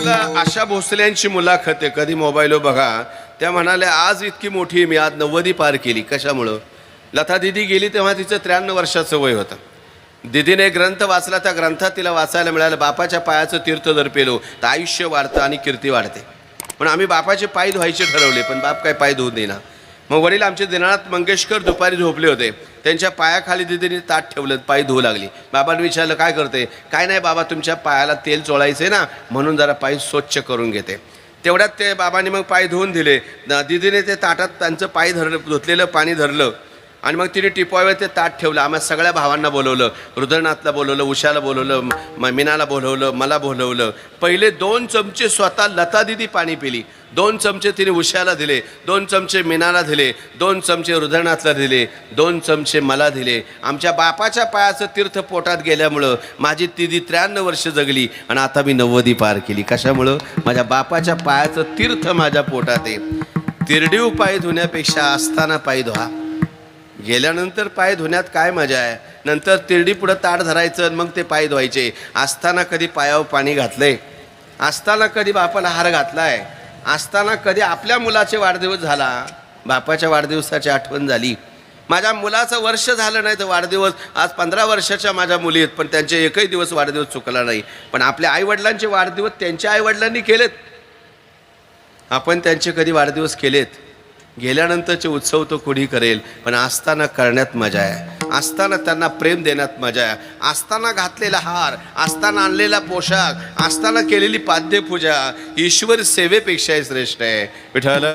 फेसबुकला आशा भोसल्यांची मुलाखत आहे. कधी मोबाईलवर हो बघा. त्या म्हणाल्या आज इतकी मोठी मी आज नव्वदी पार केली. कशामुळं? लता दिदी गेली तेव्हा तिचं त्र्याण्णव वर्षाचं वय होतं. दिदीने एक ग्रंथ वाचला त्या ग्रंथात तिला वाचायला मिळालं बापाच्या पायाचं तीर्थ जर पेलो तर आयुष्य वाढतं आणि कीर्ती वाढते. पण आम्ही बापाचे पाय धुवायचे ठरवले पण बाप काय पाय धुवून देईना. मग वडील आमचे दिनानाथ मंगेशकर दुपारी झोपले होते. त्यांच्या पायाखाली दिदीने ताट ठेवलं पाय धुवू लागली. बाबांनी विचारलं काय करते? काय नाही बाबा तुमच्या पायाला तेल चोळायचे ना म्हणून जरा पाय स्वच्छ करून घेते. तेवढ्यात ते बाबांनी मग पाय धुवून दिले. दिदीने ते ताटात त्यांचं पाय धरलं धुतलेलं पाणी धरलं. आणि मग तिने टिपावे ते ताट ठेवलं. आम्हा सगळ्या भावांना बोलवलं. रुद्रनाथला बोलवलं उषाला बोलवलं मीनाला बोलवलं मला बोलवलं. पहिले दोन चमचे स्वतः लता दिदी पाणी पिली. दोन चमचे तिने उश्याला दिले दोन चमचे मीनाला दिले दोन चमचे हृदयनाथला दिले दोन चमचे मला दिले. आमच्या बापाच्या पायाचं तीर्थ पोटात गेल्यामुळं माझी दिदी त्र्याण्णव वर्ष जगली आणि आता मी नव्वदी पार केली. कशामुळं? माझ्या बापाच्या पायाचं तीर्थ माझ्या पोटात आहे. तिरडीव पाय धुण्यापेक्षा असताना पाय धुवा. गेल्यानंतर पाय धुण्यात काय मजा आहे? नंतर तिरडी पुढं ताट धरायचं आणि मग ते पाय धुवायचे. असताना कधी पायावर पाणी घातलंय? असताना कधी बापाला हार घातला आहे असताना कधी आपल्या मुलाचे वाढदिवस झाला बापाच्या वाढदिवसाची आठवण झाली. माझ्या मुलाचं वर्ष झालं नाही तर वाढदिवस आज पंधरा वर्षाच्या माझ्या मुली आहेत पण त्यांचे एकही दिवस वाढदिवस चुकला नाही. पण आपल्या आईवडिलांचे वाढदिवस त्यांच्या आईवडिलांनी केलेत. आपण त्यांचे कधी वाढदिवस केलेत? गेल्यानंतरचे उत्सव तो कुणी करेल? पण असताना करण्यात मजा आहे. असताना त्यांना प्रेम देण्यात मजा आहे. असताना घातलेला हार असताना आणलेला पोशाख असताना केलेली पाद्यपूजा ईश्वर सेवेपेक्षाही श्रेष्ठ आहे. विठ्ठल